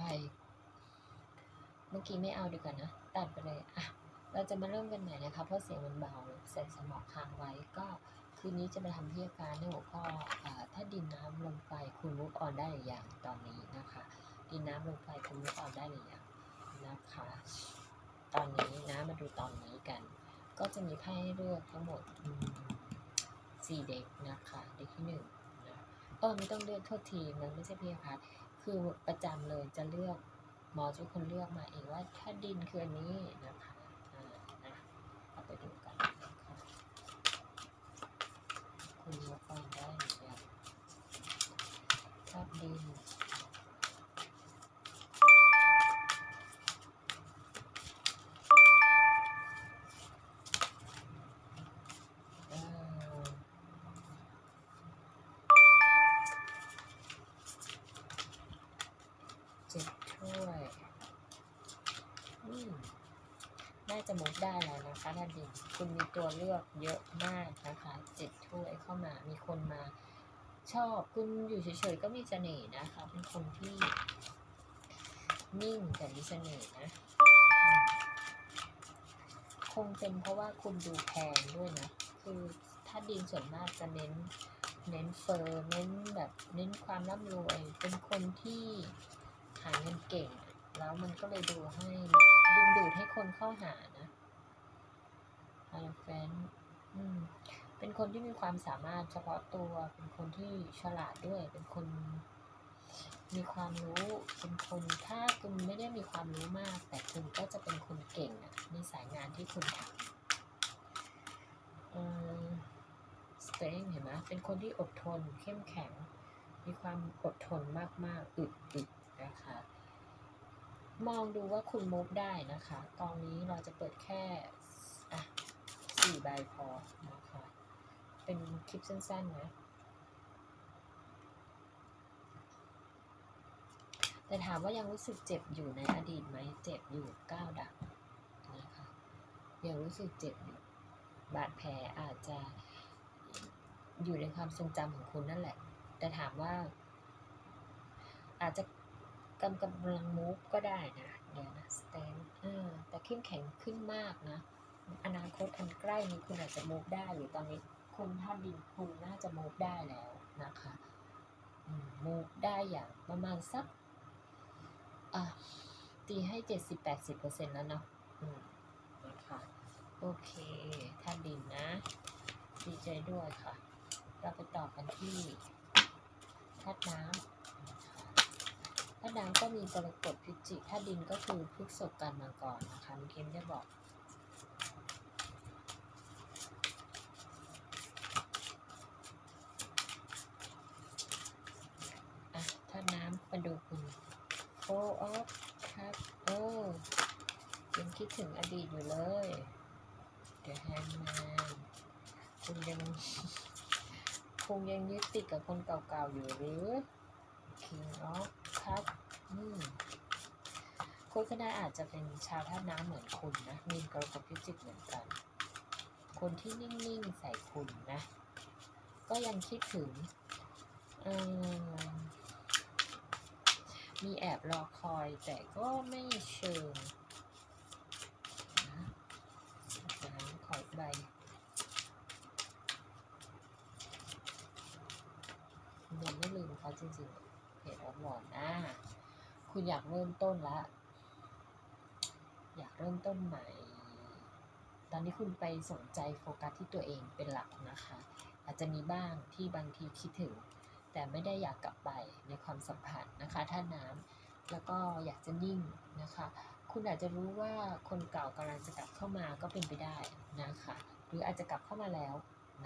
ภัย เมื่อกี้ไม่เอาดีกว่านะ ตัดไปเลย อะ เราจะมาเริ่มกันใหม่นะคะ เพราะเสียงมันเบา ใส่สมองค้างไว้ ก็คืนนี้จะมาทำที่อาการในหัวข้อถ้าดินน้ำลมไฟคุณมุกออนได้หรือยังตอนนี้นะคะ ดินน้ำลมไฟคุณมุกออนได้หรือยังนะคะ ตอนนี้นะ มาดูตอนนี้กัน ก็จะมีไพ่ให้เลือกทั้งหมดสี่เด็กนะคะ เด็กที่หนึ่ง เออไม่ต้องเลือกโทษทีมันไม่ใช่พีพัทคือประจำเลยจะเลือกหมอจะคนเลือกมาเองว่าถ้าดินคืออันนี้นะคะอ่านะเอาไปดูกันนะคะคุณยกฟังได้หรือยังถ้าดิน เอ่อเจ็ ด้วยอืมน่าจะมุกได้แล้วนะคะท่านดินคุณมีตัวเลือกเยอะมากนะคะเจ็ดถ้วยเข้ามามีคนมาชอบคุณอยู่เฉยๆก็มีเสน่ห์นะคะ เป็นคนที่ นิ่งแต่มีเสน่ห์นะ คงเป็นเพราะว่าคุณดูแพงด้วยนะ คือถ้าดินส่วนมากจะเน้น เน้นเฟอร์เน้นแบบเน้นความร่ำรวย เป็นคนที่ หาเงินเก่ง แล้วมันก็เลยดูให้ดึงดูดให้คนเข้าหานะฮแฟนอืมเป็นคนที่มีความสามารถเฉพาะตัว เป็นคนที่ฉลาดด้วย เป็นคน มีความรู้ เป็นคนถ้าคุณไม่ได้มีความรู้มาก แต่คุณก็จะเป็นคนเก่งอะในสายงานที่คุณทำเออสเตงเห็นไหมเป็นคนที่อดทนเข้มแข็ง มีความอดทนมากๆ อึดอึด นะคะ มองดูว่าคุณมุกได้นะคะ กองนี้เราจะเปิดแค่อะสี่ใบพอนะคะ เป็นคลิปสั้นๆนะแต่ถามว่ายังรู้สึกเจ็บอยู่ในอดีตไหมเจ็บอยู่ก้าวดับนะคะยังรู้สึกเจ็บอยู่บาดแผลอาจจะอยู่ในความทรงจำของคุณนั่นแหละ แต่ถามว่า อาจจะ กำกำลังมูฟก็ได้นะ เดี๋ยวนะสแตนเออแต่เข้มแข็งขึ้นมากนะ อนาคตอันใกล้นี้คุณอาจจะมูฟได้หรือตอนนี้คุณท่าดินคุณน่าจะมูฟได้แล้วนะคะมูฟได้อย่างประมาณสักอะตีให้เจ็ดสิบแปดสิบเปอร์เซ็นต์แล้วเนาะอืมนะคะโอเคท่านดินนะดีใจด้วยค่ะ เราไปต่อกันที่ธาตุน้ำ ธาตุน้ำก็มีกรกฎพิจิกธาดินก็คือพฤกษบกันมาก่อนนะคะมื่อกี้ไม่ได้บอกอะธาน้ำมาดูคุณ four of ครับโอ้ยังคิดถึงอดีตอยู่เลยเดี๋ยวแฮนมาคุณยังคงยังยึดติดกับคนเก่าๆอยู่หรือ King of Cup อืมคนก็ได้อาจจะเป็นชาวท่าน้ำเหมือนคุณนะ มีนกรกฎพิจิกเหมือนกัน คนที่นิ่ง ๆ ใส่คุณนะ ก็ยังคิดถึงมีแอบรอคอยแต่ก็ไม่เชิงนะน้ำขออีกใบยังไม่ลืมเขาจริง ๆ เพจออฟวอนอ่าคุณอยากเริ่มต้นละ อยากเริ่มต้นใหม่ ตอนนี้คุณไปสนใจโฟกัสที่ตัวเองเป็นหลักนะคะ อาจจะมีบ้างที่บางทีคิดถึง แต่ไม่ได้อยากกลับไปในความสัมพันธ์นะคะท่าน้ำแล้วก็อยากจะนิ่งนะคะ คุณอาจจะรู้ว่าคนเก่ากำลังจะกลับเข้ามาก็เป็นไปได้นะคะ หรืออาจจะกลับเข้ามาแล้ว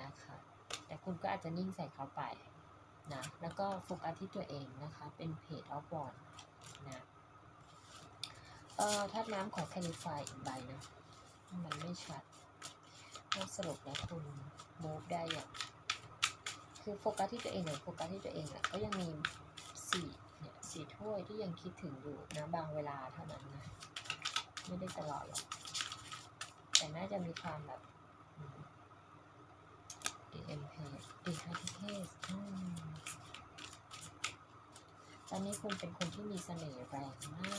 นะคะ แต่คุณก็อาจจะนิ่งใส่เขาไป นะแล้วก็โฟกัสที่ตัวเองนะคะ เป็นเพจออฟวอนนะเอ่อธาตุน้ำของแคลิฟายอีกใบนะ มันไม่ชัดสรุปแล้วคุณมูฟได้อย่างคือโฟกัสที่ตัวเองเนี่ยโฟกัสที่ตัวเองอะก็ยังมีสี่เนี่ยสี่ถ้วยที่ยังคิดถึงอยู่นะบางเวลาเท่านั้นนะ ไม่ได้ตลอดหรอกแต่น่าจะมีความแบบอืม ดีเอ็มเพดีฮาร์ดเทส ตอนนี้คุณเป็นคนที่มีเสน่ห์แรงมาก